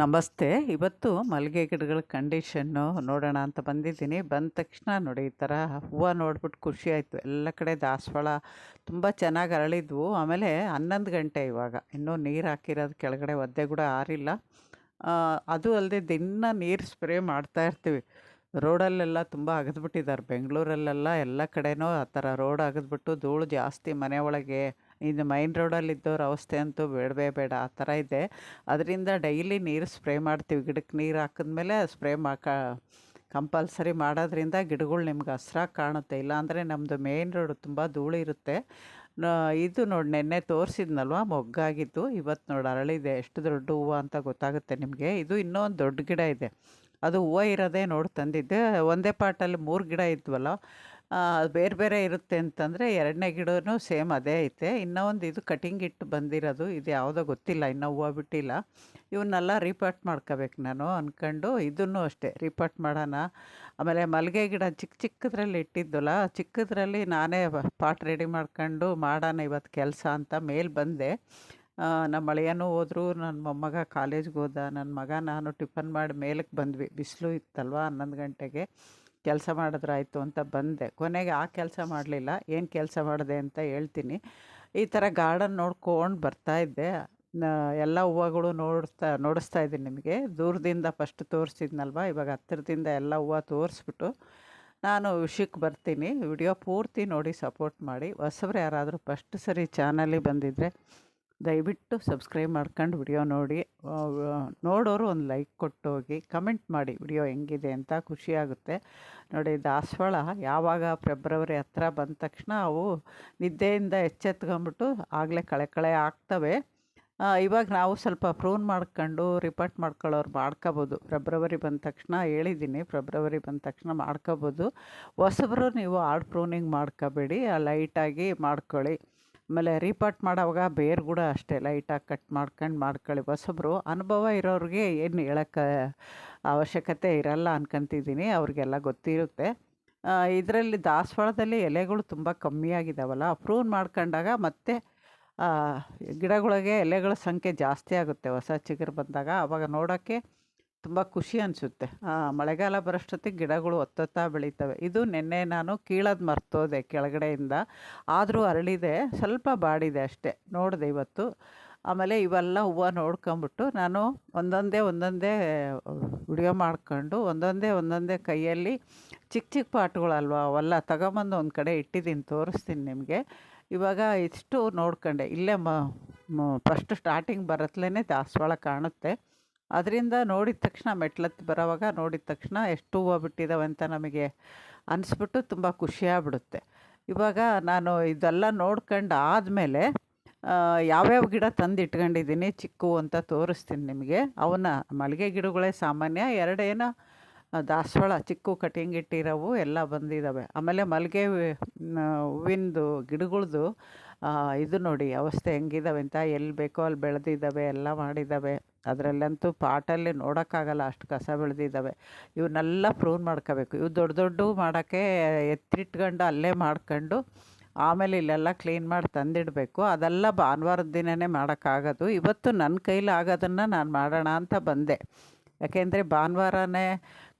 ನಮಸ್ತೆ. ಇವತ್ತು ಮಲ್ಲಿಗೆ ಗಿಡಗಳ ಕಂಡೀಷನ್ನು ನೋಡೋಣ ಅಂತ ಬಂದಿದ್ದೀನಿ. ಬಂದ ತಕ್ಷಣ ನೋಡಿ ಈ ಥರ ಹೂವು ನೋಡ್ಬಿಟ್ಟು ಖುಷಿ ಆಯಿತು. ಎಲ್ಲ ಕಡೆ ದಾಸವಾಳ ತುಂಬ ಚೆನ್ನಾಗಿ ಅರಳಿದ್ವು. ಆಮೇಲೆ ಹನ್ನೊಂದು ಗಂಟೆ ಇವಾಗ. ಇನ್ನೂ ನೀರು ಹಾಕಿರೋದು ಕೆಳಗಡೆ ಒದ್ದೆ ಕೂಡ ಆರಿಲ್ಲ. ಅದು ಅಲ್ಲದೆ ದಿನ ನೀರು ಸ್ಪ್ರೇ ಮಾಡ್ತಾ ಇರ್ತೀವಿ. ರೋಡಲ್ಲೆಲ್ಲ ತುಂಬ ಅಗದ್ಬಿಟ್ಟಿದ್ದಾರೆ ಬೆಂಗಳೂರಲ್ಲೆಲ್ಲ ಎಲ್ಲ ಕಡೆಯೂ ಆ ಥರ ರೋಡ್ ಅಗದ್ಬಿಟ್ಟು ಧೂಳು ಜಾಸ್ತಿ ಮನೆ ಒಳಗೆ ಇದು ಮೈನ್ ರೋಡಲ್ಲಿದ್ದವ್ರ ಅವಸ್ಥೆ ಅಂತೂ ಬೇಡವೇ ಬೇಡ, ಆ ಥರ ಇದೆ. ಅದರಿಂದ ಡೈಲಿ ನೀರು ಸ್ಪ್ರೇ ಮಾಡ್ತೀವಿ. ಗಿಡಕ್ಕೆ ನೀರು ಹಾಕಿದ್ಮೇಲೆ ಸ್ಪ್ರೇ ಮಾಕ ಕಂಪಲ್ಸರಿ ಮಾಡೋದ್ರಿಂದ ಗಿಡಗಳು ನಿಮ್ಗೆ ಹಸ್ರಾಗಿ ಕಾಣುತ್ತೆ. ಇಲ್ಲಾಂದರೆ ನಮ್ಮದು ಮೇಯ್ನ್ ರೋಡ್ ತುಂಬ ಧೂಳಿರುತ್ತೆ ಇದು ನೋಡಿ ನೆನ್ನೆ ತೋರಿಸಿದ್ನಲ್ವ? ಮೊಗ್ಗಾಗಿದ್ದು. ಇವತ್ತು ನೋಡಿ ಅರಳಿದೆ. ಎಷ್ಟು ದೊಡ್ಡ ಹೂವು ಅಂತ ಗೊತ್ತಾಗುತ್ತೆ ನಿಮಗೆ. ಇದು ಇನ್ನೂ ಒಂದು ದೊಡ್ಡ ಗಿಡ ಇದೆ. ಅದು ಹೂವು ಇರೋದೇ ನೋಡಿ ತಂದಿದ್ದೆ. ಒಂದೇ ಪಾಟಲ್ಲಿ ಮೂರು ಗಿಡ ಇದ್ವಲ್ಲ ಬೇರೆ ಬೇರೆ ಇರುತ್ತೆ ಅಂತಂದರೆ ಎರಡನೇ ಗಿಡವೂ ಸೇಮ್ ಅದೇ ಐತೆ. ಇನ್ನೂ ಒಂದು ಇದು ಕಟಿಂಗ್ ಇಟ್ಟು ಬಂದಿರೋದು, ಇದು ಯಾವುದೋ ಗೊತ್ತಿಲ್ಲ, ಇನ್ನೂ ಹೂವು ಬಿಟ್ಟಿಲ್ಲ. ಇವನ್ನೆಲ್ಲ ರಿಪೋರ್ಟ್ ಮಾಡ್ಕೋಬೇಕು ನಾನು ಅಂದ್ಕೊಂಡು ಇದನ್ನು ಅಷ್ಟೇ ರಿಪೋರ್ಟ್ ಮಾಡೋಣ. ಆಮೇಲೆ ಮಲ್ಲಿಗೆ ಗಿಡ ಚಿಕ್ಕ ಚಿಕ್ಕದ್ರಲ್ಲಿ ಇಟ್ಟಿದ್ದಲ್ಲ, ಚಿಕ್ಕದ್ರಲ್ಲಿ ನಾನೇ ಪಾಟ್ ರೆಡಿ ಮಾಡ್ಕೊಂಡು ಮಾಡೋಣ ಇವತ್ತು ಕೆಲಸ ಅಂತ ಮೇಲೆ ಬಂದೆ. ನಮ್ಮ ಅಳಿಯನೂ ಹೋದ್ರು ನನ್ನ ಮೊಮ್ಮಗ ಕಾಲೇಜ್ಗೆ ಹೋದ ನನ್ನ ಮಗ ನಾನು ಟಿಫನ್ ಮಾಡಿ ಮೇಲಕ್ಕೆ ಬಂದ್ವಿ. ಬಿಸಿಲು ಇತ್ತಲ್ವ ಹನ್ನೊಂದು ಗಂಟೆಗೆ. ಕೆಲಸ ಮಾಡಿದ್ರಾಯ್ತು ಅಂತ ಬಂದೆ. ಕೊನೆಗೆ ಆ ಕೆಲಸ ಮಾಡಲಿಲ್ಲ. ಏನು ಕೆಲಸ ಮಾಡಿದೆ ಅಂತ ಹೇಳ್ತೀನಿ. ಈ ಥರ ಗಾರ್ಡನ್ ನೋಡ್ಕೊಂಡು ಬರ್ತಾ ಇದ್ದೆ. ನ- ಎಲ್ಲ ಹೂವುಗಳು ನೋಡ್ತಾ, ನೋಡಿಸ್ತಾ ಇದ್ದೀನಿ ನಿಮಗೆ. ದೂರದಿಂದ ಫಸ್ಟ್ ತೋರಿಸಿದ್ನಲ್ವ? ಇವಾಗ ಹತ್ತಿರದಿಂದ ಎಲ್ಲ ಹೂವು ತೋರಿಸ್ಬಿಟ್ಟು ನಾನು ವಿಷಯಕ್ಕೆ ಬರ್ತೀನಿ. ವಿಡಿಯೋ ಪೂರ್ತಿ ನೋಡಿ ಸಪೋರ್ಟ್ ಮಾಡಿ. ಹೊಸಬ್ರು ಯಾರಾದರೂ ಫಸ್ಟ್ ಸರಿ ಚಾನಲಿಗೆ ಬಂದಿದ್ದರೆ ದಯವಿಟ್ಟು ಸಬ್ಸ್ಕ್ರೈಬ್ ಮಾಡ್ಕೊಂಡು ವಿಡಿಯೋ ನೋಡಿ. ನೋಡೋರು ಒಂದು ಲೈಕ್ ಕೊಟ್ಟು ಹೋಗಿ ಕಮೆಂಟ್ ಮಾಡಿ ವಿಡಿಯೋ ಹೆಂಗಿದೆ ಅಂತ ಖುಷಿಯಾಗುತ್ತೆ ನೋಡಿ, ದಾಸವಾಳ ಯಾವಾಗ ಫೆಬ್ರವರಿ ಹತ್ರ ಬಂದ ತಕ್ಷಣ ಅವು ನಿದ್ದೆಯಿಂದ ಎಚ್ಚೆತ್ಕೊಂಬಿಟ್ಟು ಆಗಲೇ ಕಳೆ ಕಳೆ ಆಗ್ತವೆ. ಇವಾಗ ನಾವು ಸ್ವಲ್ಪ ಪ್ರೂನ್ ಮಾಡ್ಕೊಂಡು ರಿಪೋರ್ಟ್ ಮಾಡ್ಕೊಳ್ಳೋರು ಮಾಡ್ಕೋಬೋದು. ಫೆಬ್ರವರಿ ಬಂದ ತಕ್ಷಣ ಹೇಳಿದ್ದೀನಿ, ಫೆಬ್ರವರಿ ಬಂದ ತಕ್ಷಣ ಮಾಡ್ಕೋಬೋದು. ಹೊಸಬ್ರು ನೀವು ಆರ್ಡ್ ಪ್ರೂನಿಂಗ್ ಮಾಡ್ಕೋಬೇಡಿ ಲೈಟಾಗಿ ಮಾಡ್ಕೊಳ್ಳಿ. ಆಮೇಲೆ ರೀಪಾಟ್ ಮಾಡೋವಾಗ ಬೇರು ಕೂಡ ಅಷ್ಟೇ ಲೈಟಾಗಿ ಕಟ್ ಮಾಡ್ಕೊಂಡು ಮಾಡ್ಕೊಳ್ಳಿ. ಹೊಸಬ್ರು ಅನುಭವ ಇರೋರಿಗೆ ಏನು ಹೇಳೋಕ್ಕೆ ಅವಶ್ಯಕತೆ ಇರಲ್ಲ ಅನ್ಕೊಂತಿದ್ದೀನಿ, ಅವ್ರಿಗೆಲ್ಲ ಗೊತ್ತಿರುತ್ತೆ. ಇದರಲ್ಲಿ ದಾಸವಾಳದಲ್ಲಿ ಎಲೆಗಳು ತುಂಬ ಕಮ್ಮಿ ಆಗಿದಾವಲ್ಲ ಪ್ರೂನ್ ಮಾಡ್ಕೊಂಡಾಗ ಮತ್ತೆ ಗಿಡಗಳಿಗೆ ಎಲೆಗಳ ಸಂಖ್ಯೆ ಜಾಸ್ತಿ ಆಗುತ್ತೆ. ಹೊಸ ಚಿಗುರು ಬಂದಾಗ ಆವಾಗ ನೋಡೋಕ್ಕೆ ತುಂಬ ಖುಷಿ ಅನಿಸುತ್ತೆ. ಮಳೆಗಾಲ ಬರೋಷ್ಟೊತ್ತಿಗೆ ಗಿಡಗಳು ಒತ್ತೊತ್ತಾ ಬೆಳೀತವೆ. ಇದು ನಿನ್ನೆ ನಾನು ಕೀಳೋದು ಮರ್ತೋದೆ ಕೆಳಗಡೆಯಿಂದ. ಆದರೂ ಅರಳಿದೆ, ಸ್ವಲ್ಪ ಬಾಡಿದೆ ಅಷ್ಟೇ. ನೋಡಿದೆ ಇವತ್ತು. ಆಮೇಲೆ ಇವೆಲ್ಲ ಹೂವು ನೋಡ್ಕೊಂಬಿಟ್ಟು ನಾನು ಒಂದೊಂದೇ ಒಂದೊಂದೇ, ವಿಡಿಯೋ ಮಾಡ್ಕೊಂಡು ಒಂದೊಂದೇ ಒಂದೊಂದೇ ಕೈಯಲ್ಲಿ ಚಿಕ್ಕ ಚಿಕ್ಕ ಪಾಟ್ಗಳಲ್ವ ಅವೆಲ್ಲ ತಗೊಂಬಂದು ಒಂದು ಕಡೆ ಇಟ್ಟಿದ್ದೀನಿ, ತೋರಿಸ್ತೀನಿ ನಿಮಗೆ. ಇವಾಗ ಇಷ್ಟು ನೋಡ್ಕೊಂಡೆ. ಇಲ್ಲೇ ಮ ಫಸ್ಟ್ ಸ್ಟಾರ್ಟಿಂಗ್ ಬರತ್ಲೇ ದಾಸವಾಳ ಕಾಣುತ್ತೆ. ಅದರಿಂದ ನೋಡಿದ ತಕ್ಷಣ ಮೆಟ್ಲತ್ತಿ ಬರೋವಾಗ ನೋಡಿದ ತಕ್ಷಣ ಎಷ್ಟು ಹೂವು ಬಿಟ್ಟಿದ್ದಾವೆ ಅಂತ ನಮಗೆ ಅನಿಸ್ಬಿಟ್ಟು ತುಂಬ ಖುಷಿಯಾಗ್ಬಿಡುತ್ತೆ ಇವಾಗ ನಾನು ಇದೆಲ್ಲ ನೋಡ್ಕೊಂಡು ಆದಮೇಲೆ ಯಾವ್ಯಾವ ಗಿಡ ತಂದು ಇಟ್ಕೊಂಡಿದ್ದೀನಿ ಚಿಕ್ಕು ಅಂತ ತೋರಿಸ್ತೀನಿ ನಿಮಗೆ. ಅವನ್ನ, ಮಲ್ಲಿಗೆ ಗಿಡಗಳೇ ಸಾಮಾನ್ಯ, ಎರಡೇನೋ ದಾಸವಾಳ, ಚಿಕ್ಕು ಕಟಿಂಗ್ ಇಟ್ಟಿರೋವು ಎಲ್ಲ ಬಂದಿದ್ದಾವೆ ಆಮೇಲೆ ಮಲ್ಲಿಗೆ ಹೂವಿಂದು ಗಿಡಗಳ್ದು ಇದು ನೋಡಿ, ಅವಸ್ಥೆ ಹೆಂಗಿದಾವೆ ಅಂತ, ಎಲ್ಲಿ ಬೇಕೋ ಅಲ್ಲಿ ಬೆಳೆದಿದ್ದಾವೆ ಎಲ್ಲ ಮಾಡಿದ್ದಾವೆ ಅದರಲ್ಲಂತೂ ಪಾಟಲ್ಲಿ ನೋಡೋಕ್ಕಾಗಲ್ಲ, ಅಷ್ಟು ಕಸ ಬೆಳೆದಿದ್ದಾವೆ. ಇವನ್ನೆಲ್ಲ ಪ್ರೂನ್ ಮಾಡ್ಕೋಬೇಕು. ಇವು ದೊಡ್ಡ ದೊಡ್ಡ ಮಾಡೋಕ್ಕೆ ಎತ್ತಿಟ್ಕೊಂಡು ಅಲ್ಲೇ ಮಾಡ್ಕೊಂಡು ಆಮೇಲೆ ಇಲ್ಲೆಲ್ಲ ಕ್ಲೀನ್ ಮಾಡಿ ತಂದಿಡಬೇಕು. ಅದೆಲ್ಲ ಭಾನುವಾರದ ದಿನವೇ ಮಾಡೋಕ್ಕಾಗೋದು. ಇವತ್ತು ನನ್ನ ಕೈಲಿ ಆಗೋದನ್ನು ನಾನು ಮಾಡೋಣ ಅಂತ ಬಂದೆ. ಯಾಕೆಂದರೆ ಭಾನುವಾರನೇ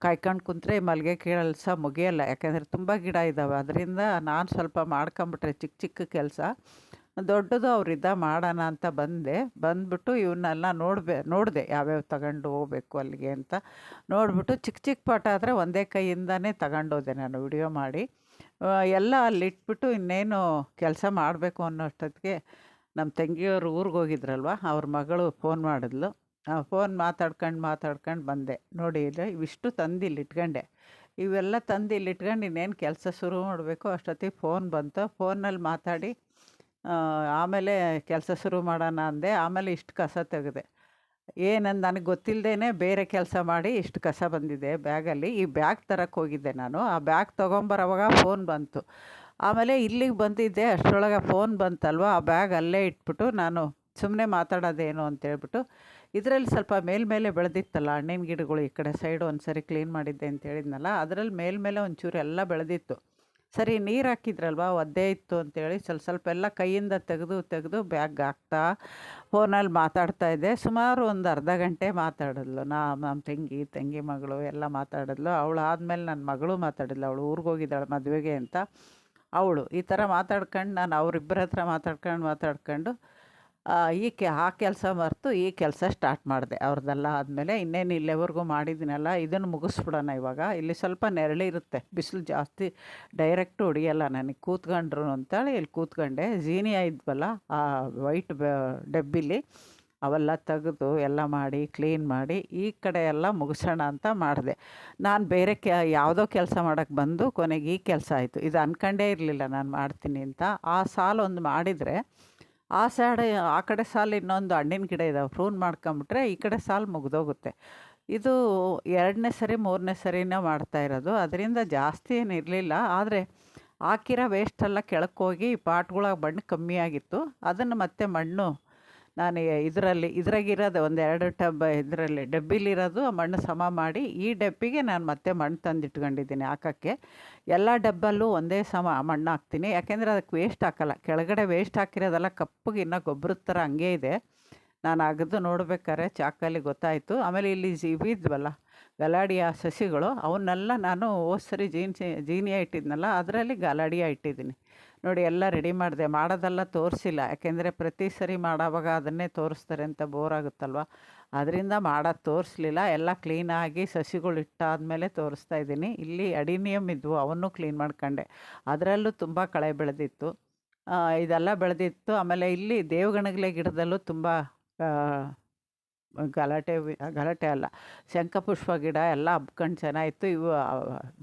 ಕಾಯ್ಕೊಂಡು ಕುಂತ್ರೆ ಮಲ್ಲಿಗೆ ಕೆಲಸ ಮುಗಿಯಲ್ಲ. ಯಾಕೆಂದರೆ ತುಂಬ ಗಿಡ ಇದ್ದಾವೆ ಅದರಿಂದ ನಾನು ಸ್ವಲ್ಪ ಮಾಡ್ಕೊಂಬಿಟ್ರೆ ಚಿಕ್ಕ ಚಿಕ್ಕ ಕೆಲಸ. ದೊಡ್ಡದು ಅವರಿದ್ದ ಮಾಡೋಣ ಅಂತ ಬಂದೆ. ಬಂದ್ಬಿಟ್ಟು ಇವನ್ನೆಲ್ಲ ನೋಡ್ಬೇ, ನೋಡಿದೆ ಯಾವ್ಯಾವ ತಗೊಂಡು ಹೋಗ್ಬೇಕು ಅಲ್ಲಿಗೆ ಅಂತ. ನೋಡಿಬಿಟ್ಟು ಚಿಕ್ಕ ಚಿಕ್ಕ ಪಾಠ ಆದರೆ ಒಂದೇ ಕೈಯಿಂದನೇ ತಗೊಂಡೋದೆ ನಾನು ವಿಡಿಯೋ ಮಾಡಿ. ಎಲ್ಲ ಅಲ್ಲಿಟ್ಬಿಟ್ಟು ಇನ್ನೇನು ಕೆಲಸ ಮಾಡಬೇಕು ಅನ್ನೋಷ್ಟೊತ್ತಿಗೆ ನಮ್ಮ ತಂಗಿಯವರು ಊರಿಗೆ ಹೋಗಿದ್ರಲ್ವ, ಅವ್ರ ಮಗಳು ಫೋನ್ ಮಾಡಿದ್ಲು. ಫೋನ್ ಮಾತಾಡ್ಕೊಂಡು ಮಾತಾಡ್ಕೊಂಡು ಬಂದೆ. ನೋಡಿ ಇದೆ ಇವಿಷ್ಟು ತಂದು ಇಲ್ಲಿ ಇಟ್ಕೊಂಡೆ. ಇವೆಲ್ಲ ತಂದು ಇಲ್ಲಿ ಇಟ್ಕೊಂಡು ಇನ್ನೇನು ಕೆಲಸ ಶುರು ಮಾಡಬೇಕು ಅಷ್ಟೊತ್ತಿಗೆ ಫೋನ್ ಬಂತು. ಫೋನಲ್ಲಿ ಮಾತಾಡಿ ಆಮೇಲೆ ಕೆಲಸ ಶುರು ಮಾಡೋಣ ಅಂದೆ. ಆಮೇಲೆ ಇಷ್ಟು ಕಸ ತೆಗೆದೆ. ಏನಂದು ನನಗೆ ಗೊತ್ತಿಲ್ಲದೇ ಬೇರೆ ಕೆಲಸ ಮಾಡಿ ಇಷ್ಟು ಕಸ ಬಂದಿದೆ ಬ್ಯಾಗಲ್ಲಿ. ಈ ಬ್ಯಾಗ್ ತರಕ್ಕೆ ಹೋಗಿದ್ದೆ ನಾನು. ಆ ಬ್ಯಾಗ್ ತೊಗೊಂಬರೋವಾಗ ಫೋನ್ ಬಂತು. ಆಮೇಲೆ ಇಲ್ಲಿಗೆ ಬಂದಿದ್ದೆ. ಅಷ್ಟರೊಳಗೆ ಫೋನ್ ಬಂತಲ್ವ? ಆ ಬ್ಯಾಗ್ ಅಲ್ಲೇ ಇಟ್ಬಿಟ್ಟು ನಾನು ಸುಮ್ಮನೆ ಮಾತಾಡೋದೇನು ಅಂತೇಳ್ಬಿಟ್ಟು ಇದರಲ್ಲಿ ಸ್ವಲ್ಪ ಮೇಲ್ಮೇಲೆ ಬೆಳೆದಿತ್ತಲ್ಲ, ಹಣ್ಣಿನ ಗಿಡಗಳು ಈ ಕಡೆ ಸೈಡ್ ಒಂದು ಸರಿ ಕ್ಲೀನ್ ಮಾಡಿದ್ದೆ ಅಂತ ಹೇಳಿದ್ನಲ್ಲ, ಅದರಲ್ಲಿ ಮೇಲ್ಮೇಲೆ ಒಂಚೂರು ಎಲ್ಲ ಬೆಳೆದಿತ್ತು. ಸರಿ ನೀರು ಹಾಕಿದ್ರಲ್ವ? ಒದ್ದೆ ಇತ್ತು ಅಂತೇಳಿ ಸ್ವಲ್ಪ ಸ್ವಲ್ಪ ಎಲ್ಲ ಕೈಯಿಂದ ತೆಗೆದು ತೆಗೆದು ಬ್ಯಾಗ್ ಹಾಕ್ತಾ ಫೋನಲ್ಲಿ ಮಾತಾಡ್ತಾ ಇದ್ದೆ. ಸುಮಾರು ಒಂದು ಅರ್ಧ ಗಂಟೆ ಮಾತಾಡಿದ್ಲು. ನಾ ನಮ್ಮ ತಂಗಿ ತಂಗಿ ಮಗಳು ಎಲ್ಲ ಮಾತಾಡಿದ್ಲು. ಅವಳು ಆದಮೇಲೆ ನನ್ನ ಮಗಳು ಮಾತಾಡಿದ್ಲು. ಅವಳು ಊರಿಗೆ ಹೋಗಿದ್ದಾಳೆ ಮದುವೆಗೆ ಅಂತ. ಅವಳು ಈ ಥರ ಮಾತಾಡ್ಕೊಂಡು ನಾನು ಅವರಿಬ್ಬರ ಹತ್ರ ಮಾತಾಡ್ಕೊಂಡು ಮಾತಾಡ್ಕೊಂಡು ಈ ಕೆ ಆ ಕೆಲಸ ಮರೆತು ಈ ಕೆಲಸ ಸ್ಟಾರ್ಟ್ ಮಾಡಿದೆ. ಅವ್ರದ್ದೆಲ್ಲ ಆದಮೇಲೆ ಇನ್ನೇನು ಇಲ್ಲಿವರೆಗೂ ಮಾಡಿದ್ದೀನಲ್ಲ ಇದನ್ನು ಮುಗಿಸ್ಬಿಡೋಣ ಇವಾಗ. ಇಲ್ಲಿ ಸ್ವಲ್ಪ ನೆರಳಿರುತ್ತೆ ಬಿಸಿಲು ಜಾಸ್ತಿ ಡೈರೆಕ್ಟ್ ಹೊಡಿಯಲ್ಲ ನನಗೆ. ಕೂತ್ಕೊಂಡ್ರು ಅಂತೇಳಿ ಇಲ್ಲಿ ಕೂತ್ಕೊಂಡೆ. ಜೀನಿಯಾ ಇದ್ವಲ್ಲ, ಆ ವೈಟ್ ಡಬ್ಬಿಲಿ, ಅವೆಲ್ಲ ತೆಗೆದು ಎಲ್ಲ ಮಾಡಿ ಕ್ಲೀನ್ ಮಾಡಿ, ಈ ಕಡೆ ಎಲ್ಲ ಮುಗಿಸೋಣ ಅಂತ ಮಾಡಿದೆ. ನಾನು ಬೇರೆ ಕೆ, ಯಾವುದೋ ಕೆಲಸ ಮಾಡೋಕ್ಕೆ ಬಂದು ಕೊನೆಗೆ ಈ ಕೆಲಸ ಆಯಿತು. ಇದು ಅಂದ್ಕೊಂಡೇ ಇರಲಿಲ್ಲ, ನಾನು ಮಾಡ್ತೀನಿ ಅಂತ. ಆ ಸಾಲೊಂದು ಒಂದು ಮಾಡಿದರೆ ಆ ಸೈಡ್, ಆ ಕಡೆ ಸಾಲು ಇನ್ನೊಂದು ಹಣ್ಣಿನ ಗಿಡ ಇದಾವೆ. ಪ್ರೂನ್ ಮಾಡ್ಕೊಂಬಿಟ್ರೆ ಈ ಕಡೆ ಸಾಲು ಮುಗಿದೋಗುತ್ತೆ. ಇದು ಎರಡನೇ ಸರಿ, ಮೂರನೇ ಸರಿನೇ ಮಾಡ್ತಾ ಇರೋದು. ಅದರಿಂದ ಜಾಸ್ತಿ ಏನು ಇರಲಿಲ್ಲ. ಆದರೆ ಹಾಕಿರೋ ವೇಸ್ಟೆಲ್ಲ ಕೆಳಕ್ಕೆ ಹೋಗಿ ಪಾಟ್ಗಳಾಗ ಮಣ್ಣು ಕಮ್ಮಿ ಆಗಿತ್ತು. ಅದನ್ನು ಮತ್ತೆ ಮಣ್ಣು ನಾನು ಇದರಲ್ಲಿ, ಇದ್ರಾಗಿರೋದು ಒಂದೆರಡು ಟಬ್ ಇದರಲ್ಲಿ ಡಬ್ಬಿಲಿರೋದು ಮಣ್ಣು ಸಮ ಮಾಡಿ ಈ ಡಬ್ಬಿಗೆ ನಾನು ಮತ್ತೆ ಮಣ್ಣು ತಂದಿಟ್ಕೊಂಡಿದ್ದೀನಿ ಹಾಕೋಕ್ಕೆ. ಎಲ್ಲ ಡಬ್ಬಲ್ಲೂ ಒಂದೇ ಸಮ ಮಣ್ಣು ಹಾಕ್ತೀನಿ. ಯಾಕೆಂದರೆ ಅದಕ್ಕೆ ವೇಸ್ಟ್ ಹಾಕಲ್ಲ. ಕೆಳಗಡೆ ವೇಸ್ಟ್ ಹಾಕಿರೋದೆಲ್ಲ ಕಪ್ಪಗೆ ಇನ್ನೂ ಗೊಬ್ಬರದ ಥರ ಹಂಗೆ ಇದೆ. ನಾನು ಅಗದು ನೋಡ್ಬೇಕಾದ್ರೆ ಚಾಕಲ್ಲಿ ಗೊತ್ತಾಯಿತು. ಆಮೇಲೆ ಇಲ್ಲಿ ಇವಿದ್ವಲ್ಲ ಗಲಾಡಿಯ ಸಸಿಗಳು, ಅವನ್ನೆಲ್ಲ ನಾನು ಹೋದ್ ಸರಿ ಜೀನ್ಸಿ, ಜೀನಿಯ ಇಟ್ಟಿದ್ನಲ್ಲ, ಅದರಲ್ಲಿ ಗಲಾಡಿಯ ಇಟ್ಟಿದ್ದೀನಿ. ನೋಡಿ, ಎಲ್ಲ ರೆಡಿ ಮಾಡಿದೆ. ಮಾಡೋದೆಲ್ಲ ತೋರಿಸಿಲ್ಲ. ಯಾಕೆಂದರೆ ಪ್ರತಿ ಸರಿ ಮಾಡೋವಾಗ ಅದನ್ನೇ ತೋರಿಸ್ತಾರೆ ಅಂತ ಬೋರ್ ಆಗುತ್ತಲ್ವ? ಅದರಿಂದ ಮಾಡೋದು ತೋರಿಸ್ಲಿಲ್ಲ. ಎಲ್ಲ ಕ್ಲೀನಾಗಿ ಸಸಿಗಳು ಇಟ್ಟಾದಮೇಲೆ ತೋರಿಸ್ತಾ ಇದ್ದೀನಿ. ಇಲ್ಲಿ ಅಡಿನಿಯಮ್ ಇದ್ವು. ಅವನ್ನು ಕ್ಲೀನ್ ಮಾಡ್ಕೊಂಡೆ. ಅದರಲ್ಲೂ ತುಂಬ ಕಳೆ ಬೆಳೆದಿತ್ತು. ಇದೆಲ್ಲ ಬೆಳೆದಿತ್ತು. ಆಮೇಲೆ ಇಲ್ಲಿ ದೇವಗಣಗಲೆ ಗಿಡದಲ್ಲೂ ತುಂಬ ಗಲಾಟೆ ಗಲಾಟೆ ಅಲ್ಲ. ಶಂಖಪುಷ್ಪ ಗಿಡ ಎಲ್ಲ ಹಬ್ಕೊಂಡು ಚೆನ್ನಾಗಿತ್ತು. ಇವು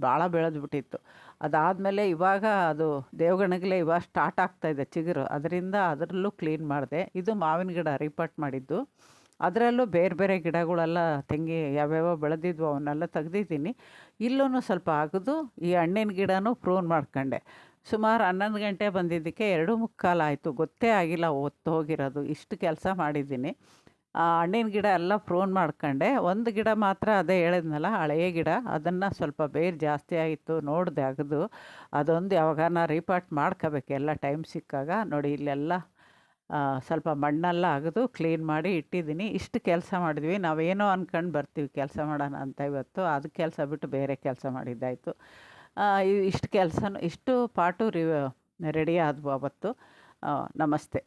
ಭಾಳ ಬೆಳೆದ್ಬಿಟ್ಟಿತ್ತು. ಅದಾದಮೇಲೆ ಇವಾಗ ಅದು ದೇವಗಣಗಲೆ ಇವಾಗ ಸ್ಟಾರ್ಟ್ ಆಗ್ತಾಯಿದೆ ಚಿಗುರು. ಅದರಿಂದ ಅದರಲ್ಲೂ ಕ್ಲೀನ್ ಮಾಡಿದೆ. ಇದು ಮಾವಿನ ಗಿಡ ರಿಪೋರ್ಟ್ ಮಾಡಿದ್ದು. ಅದರಲ್ಲೂ ಬೇರೆ ಬೇರೆ ಗಿಡಗಳೆಲ್ಲ ತೆಂಗಿ ಯಾವ್ಯಾವ ಬೆಳೆದಿದ್ವು, ಅವನ್ನೆಲ್ಲ ತೆಗ್ದಿದ್ದೀನಿ. ಇಲ್ಲೂ ಸ್ವಲ್ಪ ಆಗೋದು ಈ ಹಣ್ಣಿನ ಗಿಡನೂ ಪ್ರೂನ್ ಮಾಡ್ಕೊಂಡೆ. ಸುಮಾರು ಹನ್ನೊಂದು ಗಂಟೆ ಬಂದಿದ್ದಕ್ಕೆ ಎರಡು ಮುಕ್ಕಾಲು ಆಯಿತು. ಗೊತ್ತೇ ಆಗಿಲ್ಲ ಹೊತ್ತು ಹೋಗಿರೋದು. ಇಷ್ಟು ಕೆಲಸ ಮಾಡಿದ್ದೀನಿ. ಹಣ್ಣಿನ ಗಿಡ ಎಲ್ಲ ಪ್ರೂನ್ ಮಾಡ್ಕೊಂಡೆ. ಒಂದು ಗಿಡ ಮಾತ್ರ ಅದೇ ಹೇಳಿದ್ನಲ್ಲ ಹಳೆಯ ಗಿಡ. ಅದನ್ನು ಸ್ವಲ್ಪ ಬೇರು ಜಾಸ್ತಿ ಆಗಿತ್ತು ನೋಡಿದೆ ಅಗದು. ಅದೊಂದು ಯಾವಾಗಾನ ರೀಪಾರ್ಟ್ ಮಾಡ್ಕೋಬೇಕು. ಎಲ್ಲ ಟೈಮ್ ಸಿಕ್ಕಾಗ. ನೋಡಿ, ಇಲ್ಲೆಲ್ಲ ಸ್ವಲ್ಪ ಮಣ್ಣೆಲ್ಲ ಅಗೆದು ಕ್ಲೀನ್ ಮಾಡಿ ಇಟ್ಟಿದ್ದೀನಿ. ಇಷ್ಟು ಕೆಲಸ ಮಾಡಿದ್ವಿ. ನಾವೇನೋ ಅಂದ್ಕೊಂಡು ಬರ್ತೀವಿ ಕೆಲಸ ಮಾಡೋಣ ಅಂತ ಇವತ್ತು. ಅದು ಕೆಲಸ ಬಿಟ್ಟು ಬೇರೆ ಕೆಲಸ ಮಾಡಿದ್ದಾಯಿತು. ಇಷ್ಟು ಕೆಲಸನೂ, ಇಷ್ಟು ಪಾಟು ರಿ ರೆಡಿ ಆದವು ಅವತ್ತು. ನಮಸ್ತೆ.